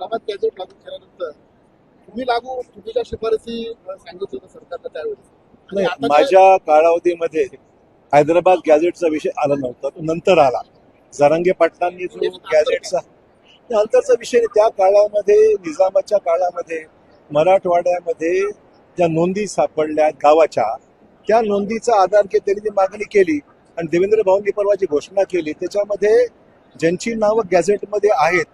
Hyderabad gadget लागू केल्यानंतर तुम्ही लागू तुम्ही ज्या शिफारसी अ, सांगितलं होतं सरकारला त्यावेळेस माझ्या कालावधीमध्ये हैदराबाद गॅजेटचा विषय आला नव्हता तो नंतर आला जरांगे पाटलांनी जो गॅजेटचा नंतरचा विषय. त्या काळामध्ये निजामाच्या काळामध्ये मराठवाड्यामध्ये ज्या नोंदी सापडल्या गावाच्या त्या नोंदीचा आधार घेत त्यांनी ती मागणी केली आणि देवेंद्र भाऊंनी परवा जी घोषणा केली त्याच्यामध्ये ज्यांची नावं गॅझेटमध्ये आहेत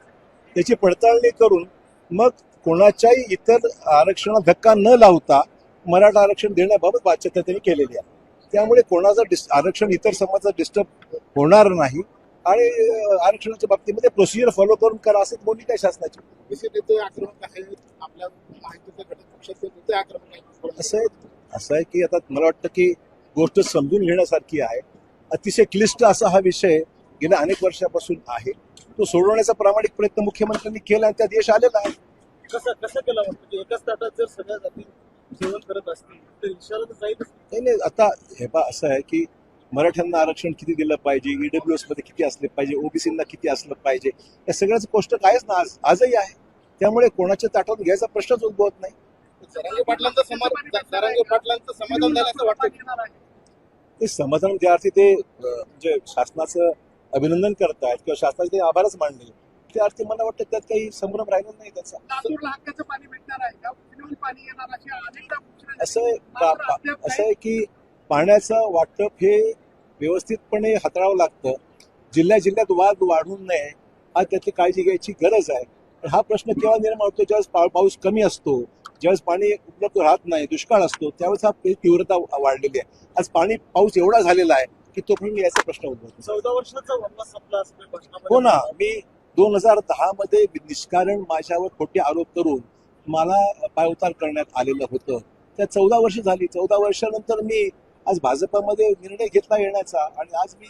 त्याची पडताळणी करून मग कोणाच्याही इतर आरक्षणाला धक्का न लावता मराठा आरक्षण देण्याबाबत बाध्यता त्यांनी केलेली आहे. त्यामुळे कोणाचं डिस आरक्षण इतर समाजाचं डिस्टर्ब होणार नाही आणि आरक्षणाच्या बाबतीमध्ये प्रोसिजर फॉलो करून करा असं भूमिका आहे शासनाची. असं आहे असं आहे की आता मला वाटतं की गोष्ट समजून घेण्यासारखी आहे. अतिशय क्लिष्ट असा हा विषय गेल्या अनेक वर्षापासून आहे. तो सोडवण्याचा प्रामाणिक प्रयत्न मुख्यमंत्र्यांनी केला आणि त्यात यश आलेला आहे. कसं कसं केलं एकाच ताटात जर सगळ्या जाती जेवण करत असतील तर इशारा तर जाईलच. नाही नाही आता हे पा असं आहे की मराठ्यांना आरक्षण किती दिलं पाहिजे ईडब्ल्यू मध्ये किती असले पाहिजे ओबीसींना किती असलं पाहिजे या सगळ्याच गोष्ट आहेच ना आज आजही आहे. त्यामुळे कोणाच्या ताटातून घ्यायचा प्रश्नच उद्भवत नाही. जरांगे पाटलांचं समाधान जरांगे पाटलांचं समाधान झालं असं वाटतं. ते समाधान विद्यार्थी ते अं, म्हणजे शासनाचं अभिनंदन करतायत किंवा शासनाचे आभारच मानले. त्या अर्थी मला वाटतं त्यात काही संभ्रम राहिला नाही त्याचा. असं असं आहे की पाण्याचं वाटप हे व्यवस्थितपणे हाताळावं लागतं. जिल्ह्या जिल्ह्यात वाद वाढून नये हा त्याची काळजी घ्यायची गरज आहे. पण हा प्रश्न केव्हा निर्माण होतो? ज्यावेळेस पाऊस कमी असतो ज्यावेळेस पाणी उपलब्ध राहत नाही दुष्काळ असतो त्यावेळेस हा तीव्रता वाढलेली आहे. आज पाणी पाऊस एवढा झालेला आहे की तो पण याचा प्रश्न उद्भवतो. चौदा वर्षाचा वनवास संपला असं मी भाषणामध्ये हो ना मी दोन हजार दहा मध्ये निष्कारण माझ्यावर खोटे आरोप करून मला पायउतार करण्यात आलेलं होतं. त्या चौदा वर्ष झाली. चौदा वर्षानंतर मी आज भाजपामध्ये निर्णय घेतला येण्याचा आणि आज मी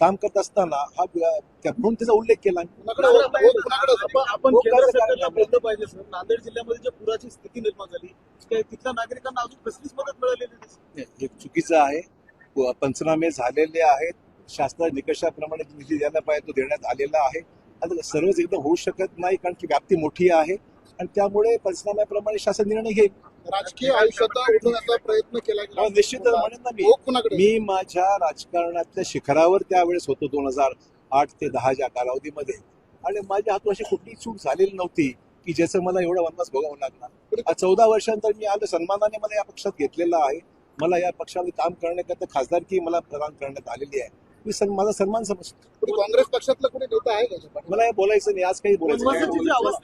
काम करत असताना हा त्या- म्हणून त्याचा उल्लेख केला. हो-? आपण पाहिजे सर. नांदेड जिल्ह्यामध्ये पुराची स्थिती निर्माण झाली तिथल्या नागरिकांना अजून कसलीच मदत मिळालेली हे चुकीचं आहे. पंचनामे झालेले आहेत. शासना निकषाप्रमाणे निधी द्यायला पाहिजे तो देण्यात आलेला आहे. आता सर्वच एकदम होऊ शकत नाही कारण की व्याप्ती मोठी आहे. आणि त्यामुळे पंचनाम्याप्रमाणे शासन निर्णय घेईल. राजकीय आयुष्यात प्रयत्न केला निश्चित म्हणेन मी हो मी माझ्या राजकारणातल्या शिखरावर त्यावेळेस होतो दोन हजार आठ ते दहाच्या कालावधीमध्ये. आणि माझ्या हातून अशी कुठलीही चूक झालेली नव्हती की ज्याचं मला एवढा वनवास भोगावं लागणार चौदा वर्षांतर मी आलं. सन्मानाने मला या पक्षात घेतलेलं आहे. मला या पक्षामध्ये काम करण्याकरता खासदारकी मला प्रदान करण्यात आलेली आहे. मी सन माझा सन्मान समजतो. काँग्रेस पक्षातला कुणी नेता आहे मला हे बोलायचं नाही आज काही बोलायचं नाही.